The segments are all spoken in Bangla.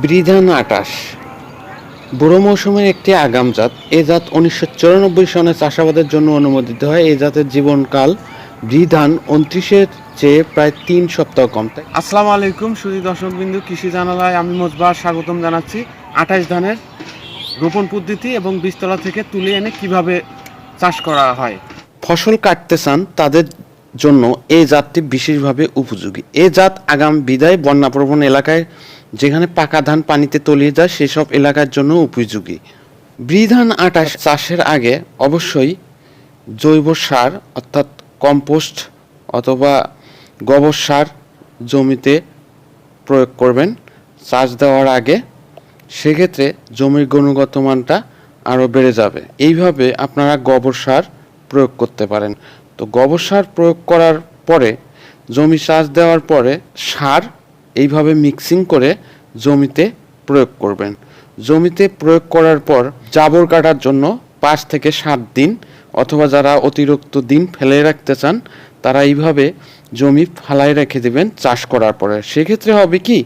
বৃধান আটাশ। বুড়ো মৌসুমের একটি আগাম জাত। এ জাত উনিশশো চুরানব্বই সনে চাষাবাদের জন্য অনুমোদিত হয়। এই জাতের জীবনকাল বৃধান উনত্রিশের চেয়ে প্রায় তিন সপ্তাহ কম। তাই আসসালামু আলাইকুম সুদী দর্শক বিন্দু কৃষি জানালায় আমি মোজবার স্বাগতম জানাচ্ছি। আঠাশ ধানের রোপণ পদ্ধতি এবং বীজতলা থেকে তুলে এনে কীভাবে চাষ করা হয়? ফসল কাটতে চান তাদের জন্য এই জাতটি বিশেষভাবে উপযোগী। এ জাত আগাম বিদায় বন্যাপ্রবণ এলাকায় যেখানে পাকা ধান পানিতে তলিয়ে যায়, সেসব এলাকার জন্য উপযোগী। বৃধান আটা চাষের আগে অবশ্যই জৈব সার, অর্থাৎ কম্পোস্ট অথবা গোবর সার জমিতে প্রয়োগ করবেন। চাষ দেওয়ার আগে সেক্ষেত্রে জমির গুণগত মানটা আরও বেড়ে যাবে। এইভাবে আপনারা গোবর সার প্রয়োগ করতে পারেন। তো গোবর সার প্রয়োগ করার পরে, জমি চাষ দেওয়ার পরে সার এইভাবে মিক্সিং করে জমিতে প্রয়োগ করবেন। জমিতে প্রয়োগ করার পর জাবর কাটার জন্য পাঁচ থেকে সাত দিন অথবা যারা অতিরিক্ত দিন ফেলে রাখতে চান, তারা এইভাবে জমি ফালাই রেখে দেবেন চাষ করার পরে। সেক্ষেত্রে হবে কি,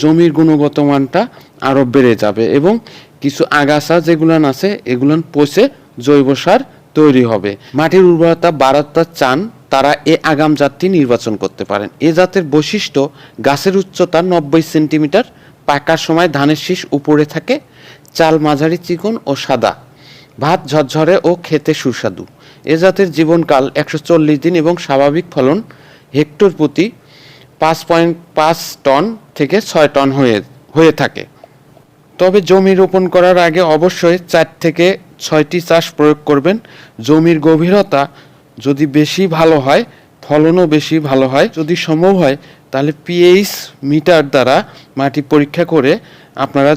জমির গুণগত মানটা আরও বেড়ে যাবে এবং কিছু আগাছা যেগুলান আছে এগুলান পচে জৈব সার তৈরি হবে। মাটির উর্বরতা বাড়াতে চান তারা এ আগাম জাতটি নির্বাচন করতে পারেন। এ জাতের বৈশিষ্ট্য, গাছের উচ্চতা নব্বই সেন্টিমিটার, পাকার সময় ধানের শীষ উপরে থাকে, চাল মাঝারি চিকন ও সাদা, ভাত ঝরঝরে ও খেতে সুস্বাদু। এ জাতের জীবনকাল একশো চল্লিশ দিন এবং স্বাভাবিক ফলন হেক্টর প্রতি পাঁচ পয়েন্ট পাঁচ টন থেকে ছয় টন হয়ে হয়ে থাকে। তবে জমি রোপণ করার আগে অবশ্যই চার থেকে ছয়টি চাষ প্রয়োগ করবেন। জমির গভীরতা যদি বেশি ভালো হয়, ফলনও বেশি ভালো হয়, যদি সম্ভব হয়, তাহলে পিএইচ মিটার দ্বারা মাটি পরীক্ষা করে আপনারা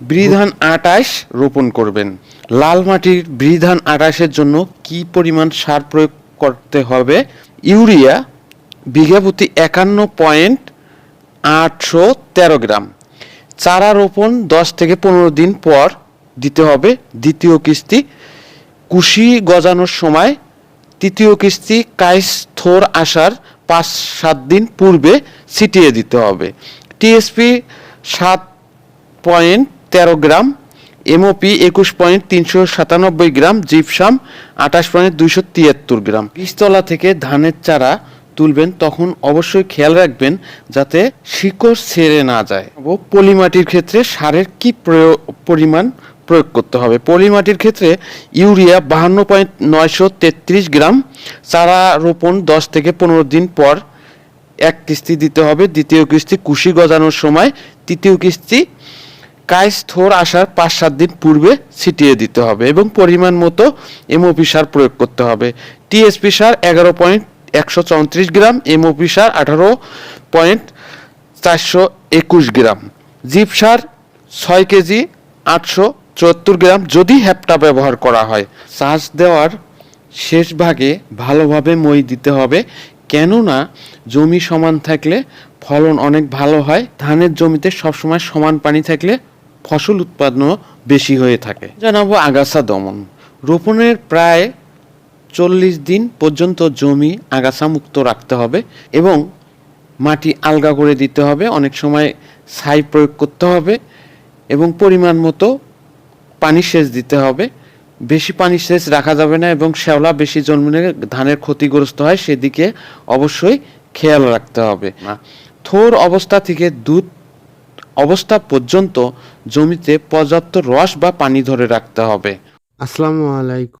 বৃধান আটাশ রোপণ করবেন। লাল মাটির বৃধান আটাশের জন্য কি পরিমাণ সার প্রয়োগ করতে হবে? ইউরিয়া বিঘা প্রতি একান্ন পয়েন্ট আটশো তেরো গ্রাম। চারা রোপণ দশ থেকে পনেরো দিন পর দিতে হবে। দ্বিতীয় কিস্তি, কুশি গজানোর সময় তৃতীয় কিস্তি কাইস থোর আসার পাঁচ সাত দিন পূর্বে ছিটিয়ে দিতে হবে। টিএসপি সাত পয়েন্ট তেরো গ্রাম, এমওপি একুশ পয়েন্ট তিনশো সাতানব্বই গ্রাম, জিপসাম আঠাশ পয়েন্ট দুইশো তিয়াত্তর গ্রাম। বীজতলা থেকে ধানের চারা তুলবেন, তখন অবশ্যই খেয়াল রাখবেন যাতে শিকড় ছেড়ে না যায়। পলিমাটির ক্ষেত্রে সারের কি পরিমাণ প্রয়োগ করতে হবে। পলিমাটির ক্ষেত্রে ইউরিয়া বাহান্ন পয়েন্ট নয়শো তেত্রিশ গ্রাম, চারা রোপণ দশ থেকে পনেরো দিন পর এক কিস্তি দিতে হবে। দ্বিতীয় কিস্তি কুশি গজানোর সময়, তৃতীয় কিস্তি কাইস থোর আসার পাঁচ সাত দিন পূর্বে ছিটিয়ে দিতে হবে এবং পরিমাণ মতো এমওপি সার প্রয়োগ করতে হবে। টিএসপি সার এগারো পয়েন্ট একশো চৌত্রিশ গ্রাম, এমওপি সার আঠারো পয়েন্ট চারশো একুশ গ্রাম। জিপ সার ছয় কেজি, আটশো চুয়াত্তর গ্রাম যদি হ্যাপটা ব্যবহার করা হয় চাষ দেওয়ার শেষ ভাগে ভালোভাবে মই দিতে হবে। কেননা, জমি সমান থাকলে ফলন অনেক ভালো হয়। ধানের জমিতে সবসময় সমান পানি থাকলে ফসল উৎপাদনও বেশি হয়ে থাকে। জানাব আগাছা দমন। রোপণের প্রায় চল্লিশ দিন পর্যন্ত জমি আগাছা মুক্ত রাখতে হবে এবং মাটি আলগা করে দিতে হবে। অনেক সময় ছাই প্রয়োগ করতে হবে এবং পরিমাণ মতো পানি সেচ দিতে হবে। বেশি পানি সেচ রাখা যাবে না এবং শ্যাওলা বেশি জন্মলে ধানের ক্ষতিগ্রস্ত হয় সেদিকে অবশ্যই খেয়াল রাখতে হবে। থোর অবস্থা থেকে দুধ অবস্থা পর্যন্ত জমিতে পর্যাপ্ত রস বা পানি ধরে রাখতে হবে। আসসালামু আলাইকুম।